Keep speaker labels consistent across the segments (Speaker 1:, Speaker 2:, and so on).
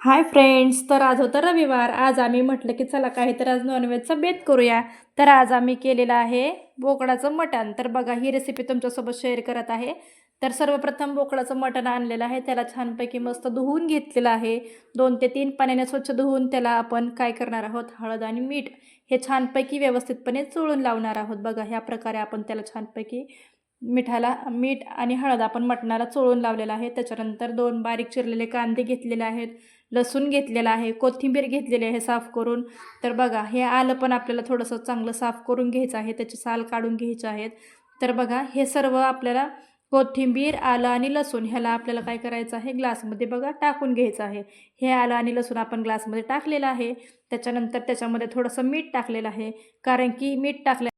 Speaker 1: Hi friends तर आज होतं रविवार. आज आम्ही म्हटलं की चला काहीतरी आज नॉनव्हेजचा बेत करूया. तर आज आम्ही केलेलं आहे बोकडाचं मटण. तर बघा ही रेसिपी तुमच्यासोबत शेअर करत आहे. तर सर्वप्रथम बोकडाचं मटण आणलेलं आहे. त्याला छानपैकी मस्त धुवून घेतलेलं आहे. दोन ते तीन पाण्याने स्वच्छ धुवून त्याला आपण काय करणार आहोत? हळद आणि मीठ हे छानपैकी व्यवस्थितपणे चोळून लावणार आहोत. बघा ह्या प्रकारे आपण त्याला छानपैकी मिठाला मीठ आणि हळद आपण मटणाला चोळून लावलेलं आहे. त्याच्यानंतर दोन बारीक चिरलेले कांदे घेतलेले आहेत. लसूण घेतलेला आहे कोथिंबीर घेतलेली आहे साफ करून. तर बघा हे आलं पण आपल्याला थोडंसं चांगलं साफ करून घ्यायचं आहे त्याचे साल काढून घ्यायचे आहेत. तर बघा हे सर्व आपल्याला कोथिंबीर आलं आणि लसूण ह्याला आपल्याला काय करायचं आहे ग्लासमध्ये बघा टाकून घ्यायचं आहे. हे आलं आणि लसूण आपण ग्लासमध्ये टाकलेलं आहे. त्याच्यानंतर त्याच्यामध्ये थोडंसं मीठ टाकलेलं आहे कारण की मीठ टाकल्या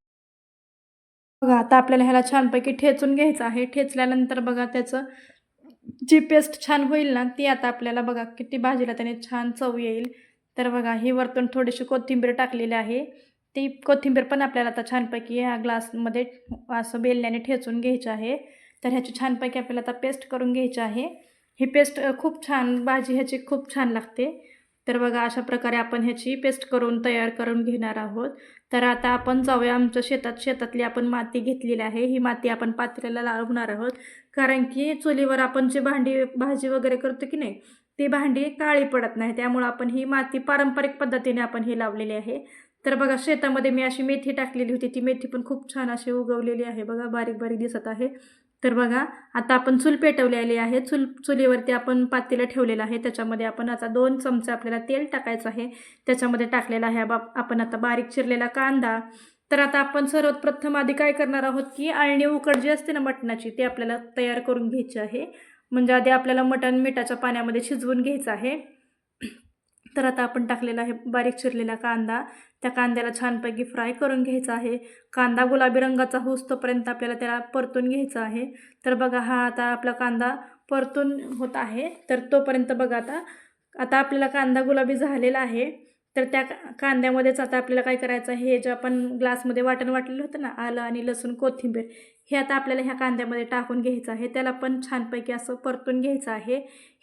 Speaker 1: बघा आता आपल्याला ह्याला छानपैकी ठेचून घ्यायचं आहे. ठेचल्यानंतर बघा त्याचं जी पेस्ट छान होईल ना ती आता आपल्याला बघा किती भाजीला त्याने छान चव येईल. तर बघा ही वरतून थोडीशी कोथिंबीर टाकलेली आहे. ती कोथिंबीर पण आपल्याला आता छानपैकी ह्या ग्लासमध्ये असं बेलण्याने ठेचून घ्यायचं आहे. तर ह्याची छानपैकी आपल्याला आता पेस्ट करून घ्यायची आहे. ही पेस्ट खूप छान भाजी ह्याची खूप छान लागते. तर बघा अशा प्रकारे आपण ह्याची पेस्ट करून तयार करून घेणार आहोत. तर आता आपण जाऊया आमच्या शेतात. शेतातली आपण माती घेतलेली आहे. ही माती आपण पात्र्याला लावणार आहोत. कारण की चुलीवर आपण जे भांडी भाजी वगैरे करतो की नाही ती भांडी काळी पडत नाही. त्यामुळं आपण ही माती पारंपरिक पद्धतीने आपण ही लावलेली आहे. तर बघा शेतामध्ये मी अशी मेथी टाकलेली होती. ती मेथी पण खूप छान अशी उगवलेली आहे. बघा बारीक बारीक दिसत आहे. तर बघा आता आपण चूल पेटवलेली आहे. चूल चुलीवरती आपण पातेलं ठेवलेलं आहे. त्याच्यामध्ये आपण आता दोन चमचे आपल्याला तेल टाकायचं आहे. त्याच्यामध्ये टाकलेलं आहे बाप आपण आता बारीक चिरलेला कांदा. तर आता आपण सर्वप्रथम आधी काय करणार आहोत की आळणी उकड जी असते ना मटणाची ती आपल्याला तयार करून घ्यायची आहे. म्हणजे आधी आपल्याला मटण मिठाच्या पाण्यामध्ये शिजवून घ्यायचं आहे. तर आता आपण टाकलेला आहे बारीक चिरलेला कांदा. त्या कांद्याला छानपैकी फ्राय करून घ्यायचा आहे. कांदा गुलाबी रंगाचा होस तोपर्यंत आपल्याला त्याला परतून घ्यायचा आहे. तर बघा हा आता आपला कांदा परतून होत आहे. तर तोपर्यंत बघा आता आता आपल्याला कांदा गुलाबी झालेला आहे. तर त्या कांद्यामध्येच आता आपल्याला काय करायचं हे जे आपण ग्लासमध्ये वाटण वाटलेलं होतं ना आलं आणि लसूण कोथिंबीर हे आता आपल्याला ह्या कांद्यामध्ये टाकून घ्यायचं आहे. त्याला पण छानपैकी असं परतून घ्यायचं आहे.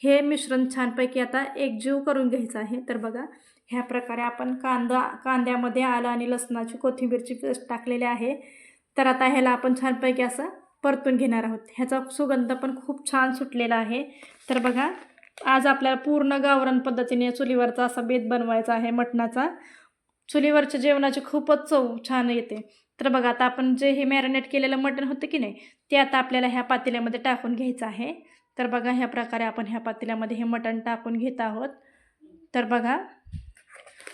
Speaker 1: हे मिश्रण छानपैकी आता एकजीव करून घ्यायचं आहे. तर बघा ह्या प्रकारे आपण कांदा कांद्यामध्ये आलं आणि लसणाची कोथिंबीरची पेस्ट टाकलेली आहे. तर आता ह्याला आपण छानपैकी असं परतून घेणार आहोत. ह्याचा सुगंध पण खूप छान सुटलेला आहे. तर बघा आज आपल्याला पूर्ण गावरान पद्धतीने चुलीवरचा असा बेत बनवायचा आहे मटणाचा. चुलीवरच्या जेवणाची खूपच चव छान येते. तर बघा आता आपण जे हे मॅरिनेट केलेलं मटण होतं की नाही ते आता आपल्याला ह्या पातेल्यामध्ये टाकून घ्यायचं आहे. तर बघा ह्या प्रकारे आपण ह्या पातेल्यामध्ये हे मटण टाकून घेत आहोत. तर बघा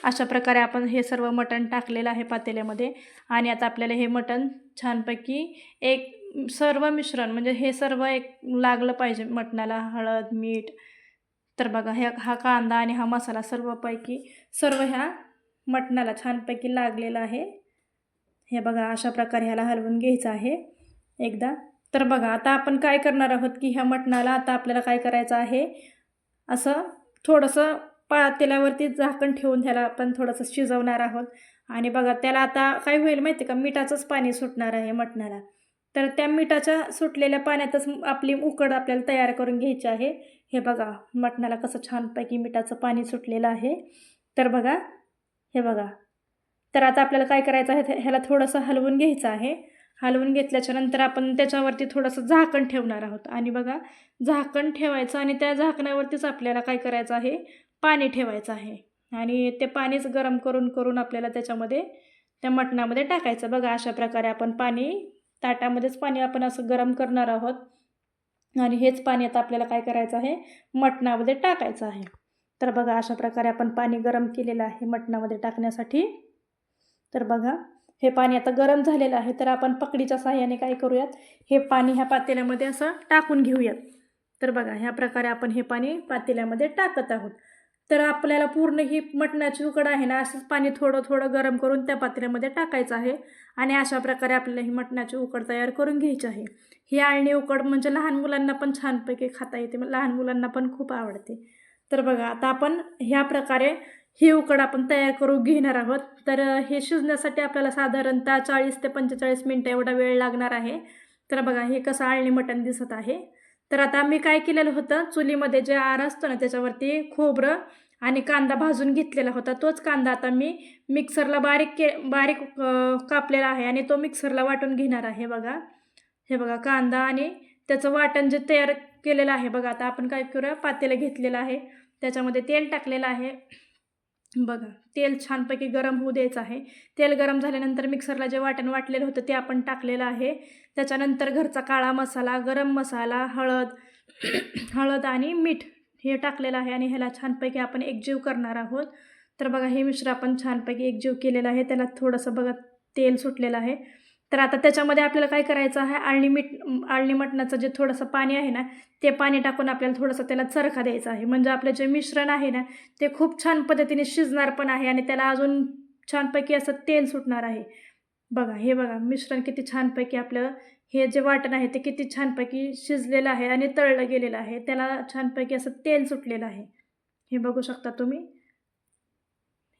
Speaker 1: अशा प्रकारे आपण हे सर्व मटण टाकलेलं आहे पातेल्यामध्ये. आणि आता आपल्याला हे मटण छानपैकी एक सर्व मिश्रण म्हणजे हे सर्व एक लागलं पाहिजे मटणाला हळद मीठ तर बघा ह्या हा कांदा आणि हा मसाला सर्वपैकी सर्व ह्या मटणाला छानपैकी लागलेला आहे. हे बघा अशा प्रकारे ह्याला हलवून घ्यायचं आहे एकदा. तर बघा आता आपण काय करणार आहोत की ह्या मटणाला आता आपल्याला काय करायचं आहे? असं थोडंसं पातेल्यावरती झाकण ठेवून त्याला आपण थोडंसं शिजवणार आहोत. आणि बघा त्याला आता काय होईल माहिती आहे का? मिठाचंच पाणी सुटणार आहे मटणाला. तर त्या मिठाच्या सुटलेल्या पाण्यातच आपली उकड आपल्याला तयार करून घ्यायची आहे. हे बघा मटणाला कसं छानपैकी मिठाचं पाणी सुटलेलं आहे. तर बघा हे बघा. तर आता आपल्याला काय करायचं आहे ह्याला थोडंसं हलवून घ्यायचं आहे. हलवून घेतल्याच्या नंतर आपण त्याच्यावरती थोडंसं झाकण ठेवणार आहोत. आणि बघा झाकण ठेवायचं आणि त्या झाकणावरतीच आपल्याला काय करायचं आहे पाणी ठेवायचं आहे. आणि ते पाणीच गरम करून करून आपल्याला त्याच्यामध्ये त्या मटणामध्ये टाकायचं. बघा अशा प्रकारे आपण पाणी ताटामध्येच पाणी आपण असं गरम करणार आहोत. आणि हेच पाणी आता आपल्याला काय करायचं आहे? मटणामध्ये टाकायचं आहे. तर बघा अशा प्रकारे आपण पाणी गरम केलेलं आहे मटणामध्ये टाकण्यासाठी. तर बघा हे पाणी आता गरम झालेलं आहे. तर आपण पकडीच्या साह्याने काय करूयात? हे पाणी ह्या पातेल्यामध्ये असं टाकून घेऊयात. तर बघा ह्या प्रकारे आपण हे पाणी पातेल्यामध्ये टाकत आहोत. तर आपल्याला पूर्ण ही मटणाची उकड आहे ना असंच पाणी थोडं थोडं गरम करून त्या पातेल्यामध्ये टाकायचं आहे. आणि अशा प्रकारे आपल्याला ही मटणाची उकड तयार करून घ्यायची आहे. ही आळणी उकड म्हणजे लहान मुलांना पण छानपैकी खाता येते लहान मुलांना पण खूप आवडते. तर बघा आता आपण ह्या प्रकारे ही उकड आपण तयार करू घेणार आहोत. तर हे शिजण्यासाठी आपल्याला साधारणतः चाळीस ते पंचेचाळीस मिनटं एवढा वेळ लागणार आहे. तर बघा हे कसं आळणी मटण दिसत आहे. तर आता मी काय केलेलं होतं? चुलीमध्ये जे आर असतो ना त्याच्यावरती खोबरं आणि कांदा भाजून घेतलेला होता. तोच कांदा आता मी मिक्सरला बारीक के बारीक कापलेला आहे आणि तो मिक्सरला वाटून घेणार आहे बघा. हे बघा कांदा आणि त्याचं वाटण जे तयार केलेलं आहे बघा. आता आपण काय करूया? पातेलं घेतलेलं आहे. त्याच्यामध्ये तेल टाकलेलं आहे. बघा तेल छानपैकी गरम होऊ द्यायचं आहे. तेल गरम झाल्यानंतर मिक्सरला जे वाटण वाटलेलं होतं ते आपण टाकलेलं आहे. त्याच्यानंतर घरचा काळा मसाला गरम मसाला हळद हळद आणि मीठ हे टाकलेलं आहे आणि ह्याला छानपैकी आपण एकजीव करणार आहोत. तर बघा हे मिश्र आपण छानपैकी एकजीव केलेलं आहे. त्याला थोडंसं बघा तेल सुटलेलं आहे. तर आता त्याच्यामध्ये आपल्याला काय करायचं आहे? आळणी मीठ आळणी मटणाचं जे थोडंसं पाणी आहे ना ते पाणी टाकून आपल्याला थोडंसं त्याला चरखा द्यायचा आहे. म्हणजे आपलं जे मिश्रण आहे ना ते खूप छान पद्धतीने शिजणार पण आहे आणि त्याला अजून छानपैकी असं तेल सुटणार आहे. बघा हे बघा मिश्रण किती छानपैकी आपलं हे जे वाटण आहे ते किती छानपैकी शिजलेलं आहे आणि तळलं गेलेलं आहे. त्याला छानपैकी असं तेल सुटलेलं आहे. हे बघू शकता तुम्ही.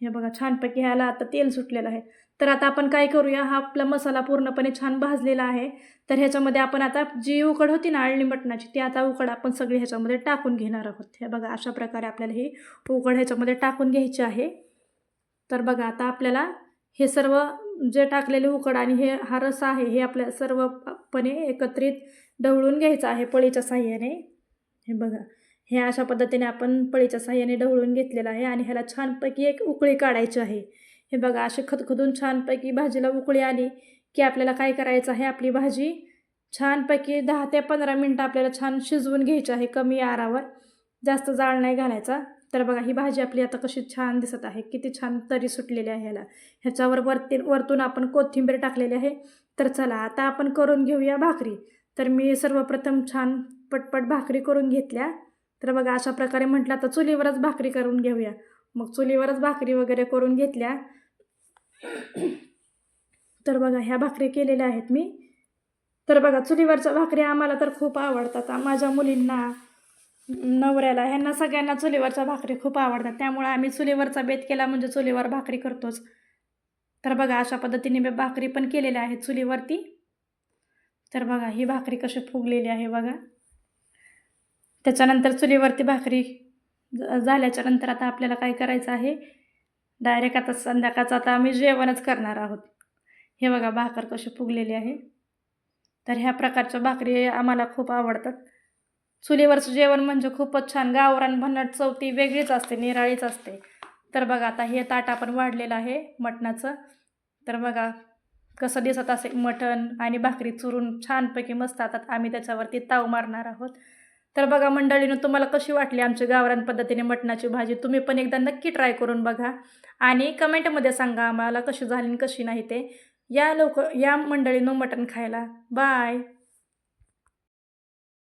Speaker 1: हे बघा छानपैकी ह्याला आता तेल सुटलेलं आहे. तर आता आपण काय करूया हा आपला मसाला पूर्णपणे छान भाजलेला आहे. तर ह्याच्यामध्ये आपण आता जी उकड होती ना आळणी मटणाची ती आता उकड आपण सगळी ह्याच्यामध्ये टाकून घेणार आहोत. हे बघा अशा प्रकारे आपल्याला ही उकड ह्याच्यामध्ये टाकून घ्यायची आहे. तर बघा आता आपल्याला हे सर्व जे टाकलेले उकड आणि हे हा रस आहे हे आपल्या सर्वपणे एकत्रित ढवळून घ्यायचं आहे पळीच्या साह्याने. हे बघा हे अशा पद्धतीने आपण पळीच्या साह्याने ढवळून घेतलेलं आहे आणि ह्याला छानपैकी एक उकळी काढायची आहे. हे बघा असे खदखदून छानपैकी भाजीला उकळी आली की आपल्याला काय करायचं आहे? आपली भाजी छानपैकी दहा ते पंधरा मिनटं आपल्याला छान शिजवून घ्यायची आहे कमी आरावर. जास्त जाळ नाही घालायचा. तर बघा ही भाजी आपली आता कशी छान दिसत आहे. किती छान तरी सुटलेली आहे ह्याला. ह्याच्यावर वरती वरतून आपण कोथिंबीर टाकलेली आहे. तर चला आता आपण करून घेऊया भाकरी. तर मी सर्वप्रथम छान पटपट भाकरी करून घेतल्या. तर बघा अशा प्रकारे म्हटलं आता चुलीवरच भाकरी करून घेऊया. मग चुलीवरच भाकरी वगैरे करून घेतल्या. तर बघा ह्या भाकरी केलेल्या आहेत मी. तर बघा चुलीवरच्या भाकरी आम्हाला तर खूप आवडतात. माझ्या मुलींना नवऱ्याला ह्यांना सगळ्यांना चुलीवरच्या भाकरी खूप आवडतात. त्यामुळे आम्ही चुलीवरचा बेत केला म्हणजे चुलीवर भाकरी करतोच. तर बघा अशा पद्धतीने मी भाकरी पण केलेल्या आहेत चुलीवरती. तर बघा ही भाकरी कशी फुगलेली आहे बघा. त्याच्यानंतर चुलीवरती भाकरी ज- झाल्याच्यानंतर आता आपल्याला काय करायचं आहे? डायरेक्ट आता संध्याकाळचं आता आम्ही जेवणच करणार आहोत. हे बघा भाकर कशी फुगलेली आहे. तर ह्या प्रकारच्या भाकरी आम्हाला खूप आवडतात. चुलीवरचं जेवण म्हणजे खूपच छान. गावरान भन्नाट चवती वेगळीच असते निराळीच असते. तर बघा आता हे ताट आपण वाढलेलं आहे मटणाचं. तर बघा कसं दिसत असे मटण आणि भाकरी चुरून छानपैकी मस्त आता आम्ही त्याच्यावरती ताव मारणार आहोत. तर बघा मंडळीनं तुम्हाला कशी वाटली आमची गावरान पद्धतीने मटणाची भाजी? तुम्ही पण एकदा नक्की ट्राय करून बघा. आणि कमेंटमध्ये सांगा आम्हाला कशी झाली कशी नाही ते. या लोक या मंडळीनं मटण खायला. बाय!